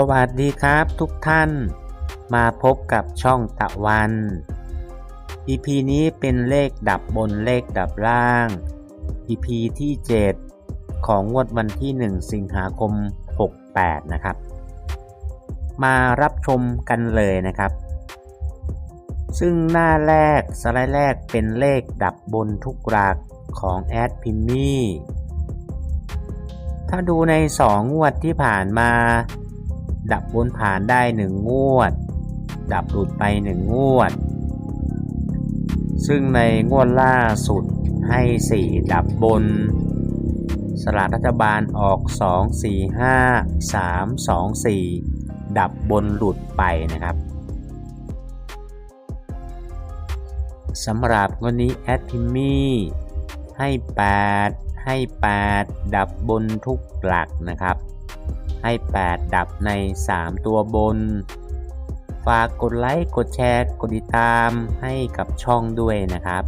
สวัสดีครับทุกท่าน มาพบกับช่องตะวัน EP นี้เป็นเลขดับบนเลขดับล่าง EP ที่ 7 ของงวดวันที่ 1 สิงหาคม 68 นะครับ มารับชมกันเลยนะครับ ซึ่งหน้าแรกสไลด์แรกเป็นเลขดับบนทุกรากของแอดพิมมี่ถ้าดูใน 2 งวดที่ผ่านมา ดับบนผ่านได้1งงวด ดับหลุดไป1งงวด ซึ่งในงวดล่าสุดให้ 4 ดับบน สลากรัฐบาลออก 2 4 5 3 2 4 ดับบนหลุดไปนะครับสำหรับวันนี้แอดพิมมี่ให้ 8 ให้ 8 ดับบนทุกหลักนะครับ ให้ 8 ดับใน 3 ตัวบน ฝากกดไลค์ กดแชร์ กดติดตามให้กับช่องด้วยนะครับ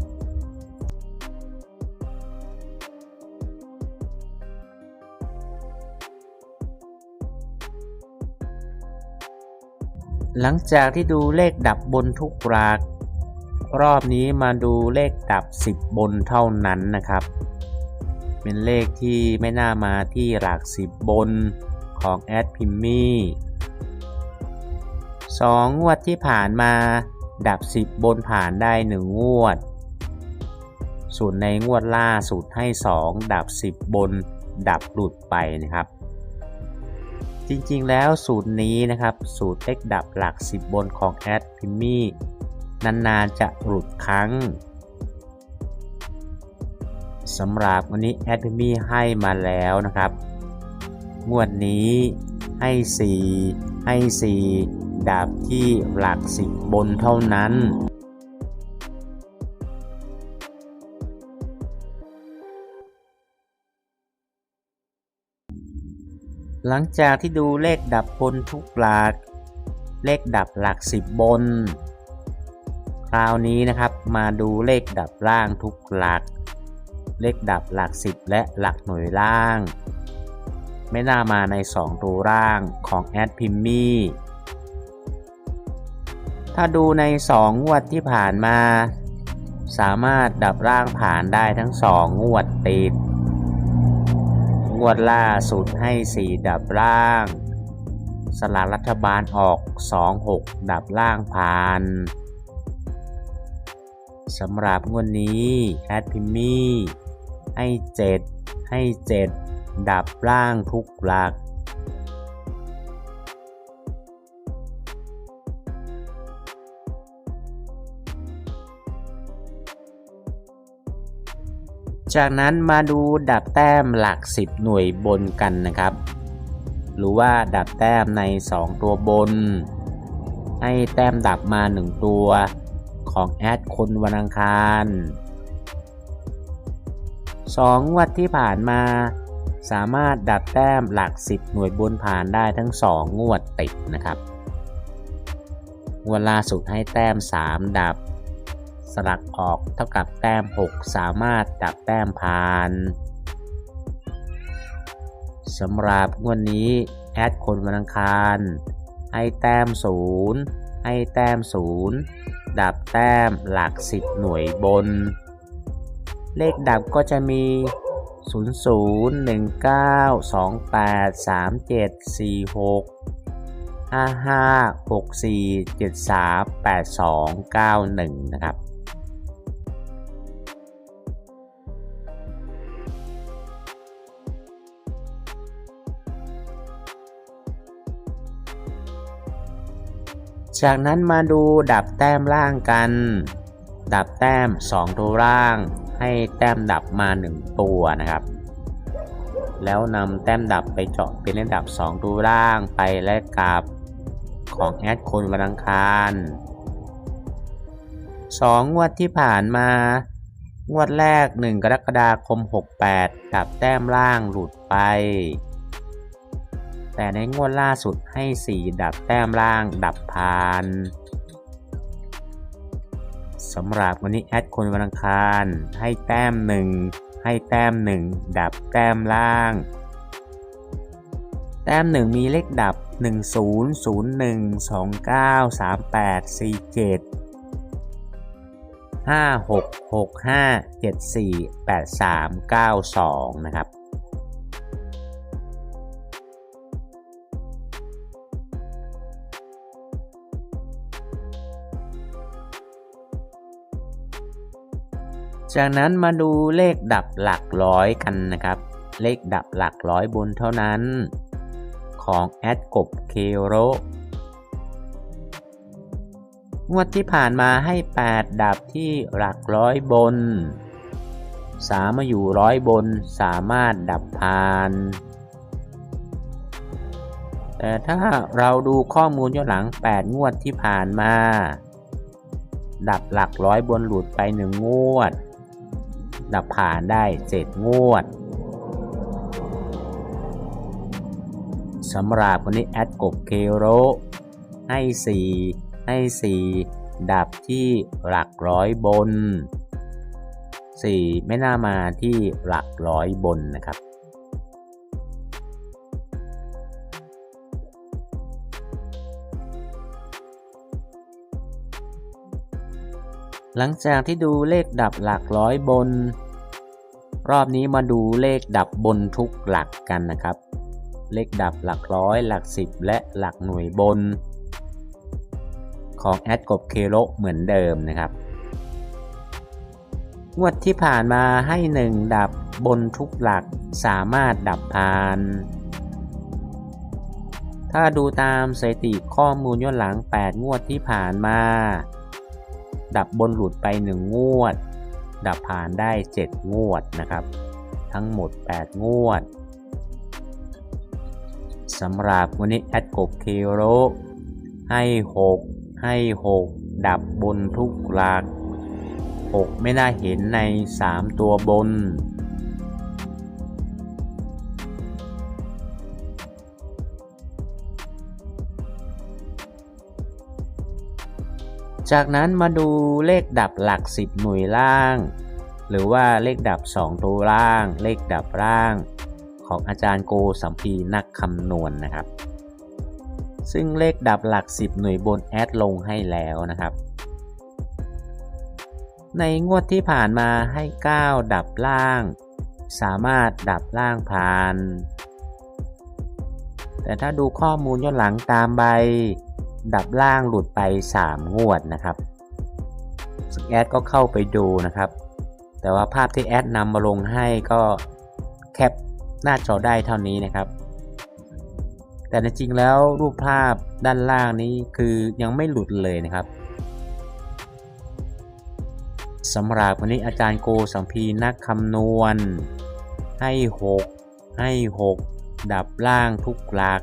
หลังจากที่ดูเลขดับบนทุกหลักรอบนี้มาดูเลขดับ 10 บนเท่านั้นนะครับ เป็นเลขที่ไม่น่ามาที่หลัก 10 บน ของแอดพิมมี่สองงวดที่ผ่านมา ดับ 10 บนผ่านได้ 1 งวด ส่วนในงวดล่าสุดให้ 2 ดับ 10 บน ดับหลุดไปนะครับ จริงๆแล้วสูตรนี้นะครับ สูตรเลขดับหลัก 10 บนของแอดพิมมี่นานๆจะหลุดครั้งสำหรับวันนี้แอดพิมมี่ให้มาแล้วนะครับ งวดนี้ให้ 4 ให้ 4ดับที่หลัก10บบนเท่านั้นหลังจากที่ดูเลขดับบนทุกหลัก เลขดับหลัก10บบน คราวนี้นะครับมาดูเลขดับล่างทุกหลัก เลขดับหลัก10และหลักหน่วยล่าง ไม่น่ามาใน2ตัวร่างของแอดพิมมี่ถ้าดูใน 2 งวดที่ผ่านมา สามารถดับร่างผ่านได้ทั้ง 2 งวดติด งวดล่าสุดให้ 4 ดับร่าง สลากรัฐบาลออก 2-6 ดับล่างผ่านสำหรับงวดนี้แอดพิมมี่ให้ 7 ให้ 7 ดับล่างทุกหลัก จากนั้นมาดูดับแต้มหลัก 10 หน่วยบนกันนะครับ หรือว่าดับแต้มใน 2 ตัวบน ให้แต้มดับมา 1 ตัวของแอดคนวันอังคาร2งวดที่ผ่านมา สามารถดับแต้มหลัก 10 หน่วยบนผ่านได้ทั้ง 2 งวดติดนะครับงวดล่าสุดให้แต้ม 3 ดับ สลักออกเท่ากับแต้ม 6 สามารถดับแต้มผ่านสำหรับงวดนี้แอดคนวันอังคาร ให้แต้ม 0 ให้แต้ม 0 ดับแต้มหลัก 10 หน่วยบน เลขดับก็จะมี 0 0 1 9 2 8 3 7 4 6 5 5 6 4 7 3 8 2 9 1 นะครับจากนั้นมาดูดับแต้มล่างกัน ดับแต้ม 2 ตัวล่าง ให้แต้มดับมา1ตัวนะครับ แล้วนำแต้มดับไปเจาะเป็นเลขดับ2ตัวล่างไปและกับของแอดคนวันอังคาร2งวดที่ผ่านมางวดแรก 1 กรกฎาคม 68 ดับแต้มล่างหลุดไป แต่ในงวดล่าสุดให้ 4 ดับแต้มล่างดับผ่าน สำหรับวันนี้แอดคนวันอังคาร ให้แต้มหนึ่งให้แต้มหนึ่งดับแต้มล่าง แต้มหนึ่งมีเลขดับ 1 0 0 1 2 9 3 8 4 7 5 6 6 5 7 4 8 3 9 2 นะครับ จากนั้นมาดูเลขดับหลักร้อยกันนะครับ เลขดับหลักร้อยบนเท่านั้น ของแอดกบเคโรงวดที่ผ่านมาให้ 8 ดับที่หลักร้อยบน สามมาอยู่ร้อยบนสามารถดับผ่าน แต่ถ้าเราดูข้อมูลย้อนหลัง 8 งวดที่ผ่านมา ดับหลักร้อยบนหลุดไป 1 งวด ดับผ่านได้7งวดสำหรับคนนี้แอดกบเคโรให้ 4 ให้ 4 ดับที่หลักร้อยบน 4 ไม่น่ามาที่หลักร้อยบนนะครับ หลังจากที่ดูเลขดับหลักร้อยบน รอบนี้มาดูเลขดับบนทุกหลักกันนะครับ เลขดับหลักร้อยหลักสิบและหลักหน่วยบน ของแอดกบเคโรเหมือนเดิมนะครับ งวดที่ผ่านมาให้ 1 ดับบนทุกหลักสามารถดับผ่านถ้าดูตามสถิติข้อมูลย้อนหลัง 8 งวดที่ผ่านมา ดับบนหลุดไป 1 งวด ดับผ่านได้ 7 งวดนะครับ ทั้งหมด 8 งวดสำหรับวันนี้แอดกบเคโรให้ 6 ให้ 6 ดับบนทุกหลัก 6 ไม่น่าเห็นใน 3 ตัวบน จากนั้นมาดูเลขดับหลัก 10 หน่วยล่าง หรือว่าเลขดับ 2 ตัวล่าง เลขดับล่าง ของอาจารย์โกสัมพีนักคำนวณนนะครับ ซึ่งเลขดับหลัก 10 หน่วยบนแอดลงให้แล้วนะครับ ในงวดที่ผ่านมาให้ 9 ดับล่าง สามารถดับล่างผ่าน แต่ถ้าดูข้อมูลย้อนหลังตามใบ ดับล่างหลุดไป 3 งวดนะครับซึ่งแอดก็เข้าไปดูนะครับ แต่ว่าภาพที่แอดนำมาลงให้ก็แคปหน้าจอได้เท่านี้นะครับ แต่ในจริงแล้วรูปภาพด้านล่างนี้คือยังไม่หลุดเลยนะครับสำหรับวันนี้อาจารย์โกสัมพีนักคำนวณ ให้ 6 ให้ 6 ดับล่างทุกหลัก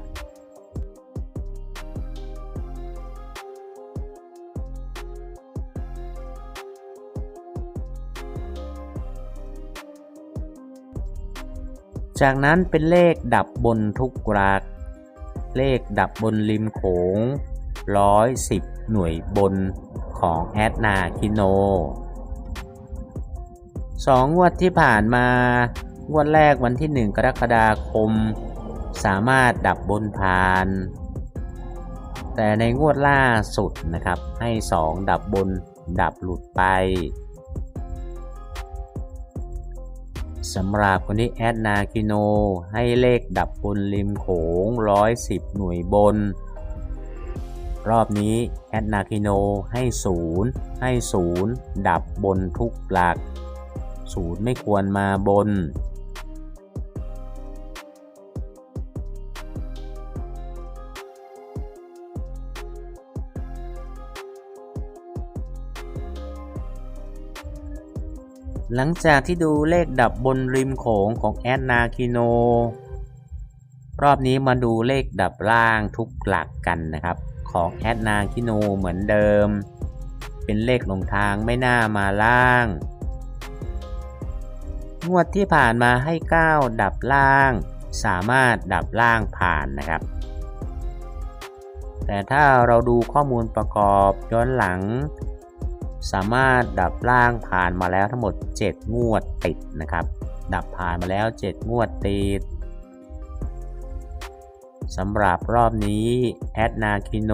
จากนั้นเป็นเลขดับบนทุกรักเลขดับบนริมโขงร้อยสิบหน่วยบนของแอดนาคิโนสองงวดที่ผ่านมางวดแรกวันที่ 1 กรกฎาคม สามารถดับบนผ่าน แต่ในงวดล่าสุดนะครับ ให้ 2 ดับบนดับหลุดไป สำหรับคนที่แอดนาคิโน ให้เลขดับบนริมโขง 110 หน่วยบน รอบนี้แอดนาคิโนให้ 0 ให้ 0 ดับบนทุกหลัก 0 ไม่ควรมาบน หลังจากที่ดูเลขดับบนริมโขงของแอดนาคิโน รอบนี้มาดูเลขดับล่างทุกหลักกันนะครับ ของแอดนาคิโนเหมือนเดิม เป็นเลขลงทางไม่น่ามาล่าง งวดที่ผ่านมาให้ 9 ดับล่าง สามารถดับล่างผ่านนะครับ แต่ถ้าเราดูข้อมูลประกอบย้อนหลัง สามารถดับล่างผ่านมาแล้วทั้งหมด 7 งวดติดนะครับ ดับผ่านมาแล้ว 7 งวดติดสำหรับรอบนี้แอดนาคิโน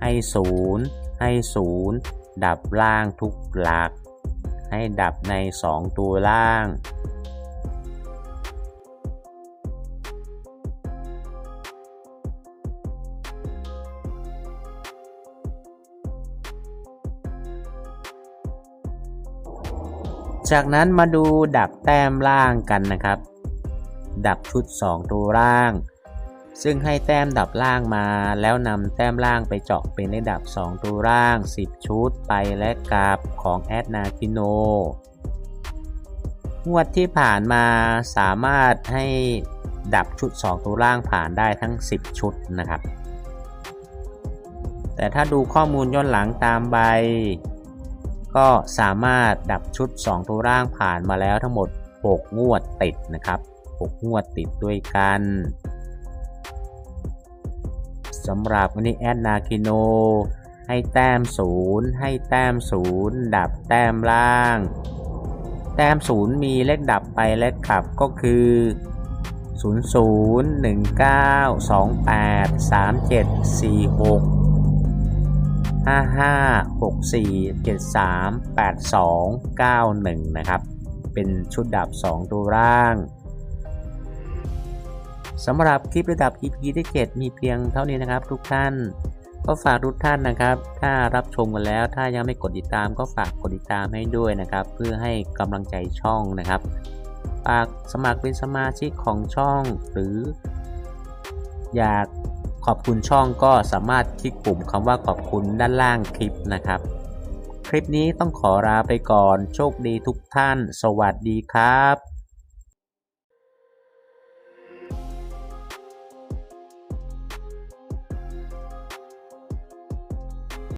ให้ศูนย์ให้ศูนย์ดับล่างทุกหลัก ให้ดับใน 2 ตัวล่าง จากนั้นมาดูดับแต้มล่างกันนะครับ ดับชุด 2 ตัวล่าง ซึ่งให้แต้มดับล่างมา แล้วนำแต้มล่างไปเจาะเป็นระดับ 2 ตัวล่าง 10 ชุดไปและกลับของแอดนาคิโนงวดที่ผ่านมาสามารถให้ดับชุด 2 ตัวล่างผ่านได้ทั้ง 10 ชุดนะครับ แต่ถ้าดูข้อมูลย้อนหลังตามใบ ก็สามารถดับชุด 2 ตัวร่างผ่านมาแล้วทั้งหมด 6 งวดติดนะครับ6งวดติดด้วยกันสำหรับวันนี้แอดนาคิโน ให้แต้ม 0 ให้แต้ม 0 ดับแต้มล่าง แต้ม 0 มีเลขดับไปและกลับก็คือ 0 0 1 9 2 5 5 6 4 7 3 8 2 9 1 นะครับ เป็นชุดดับ2 ตัวร่างสำหรับคลิประดับ EP ที่7มีเพียงเท่านี้นะครับ ทุกท่านก็ฝากทุกท่านนะครับ ถ้ารับชมกันแล้ว ถ้ายังไม่กดติดตามก็ฝากกดติดตามให้ด้วยนะครับ เพื่อให้กำลังใจช่องนะครับ ฝากสมัครเป็นสมาชิกของช่อง หรือ อยาก ขอบคุณช่องก็สามารถคลิกปุ่มคำว่าขอบคุณด้านล่างคลิปนะครับ คลิปนี้ต้องขอลาไปก่อน โชคดีทุกท่าน สวัสดีครับ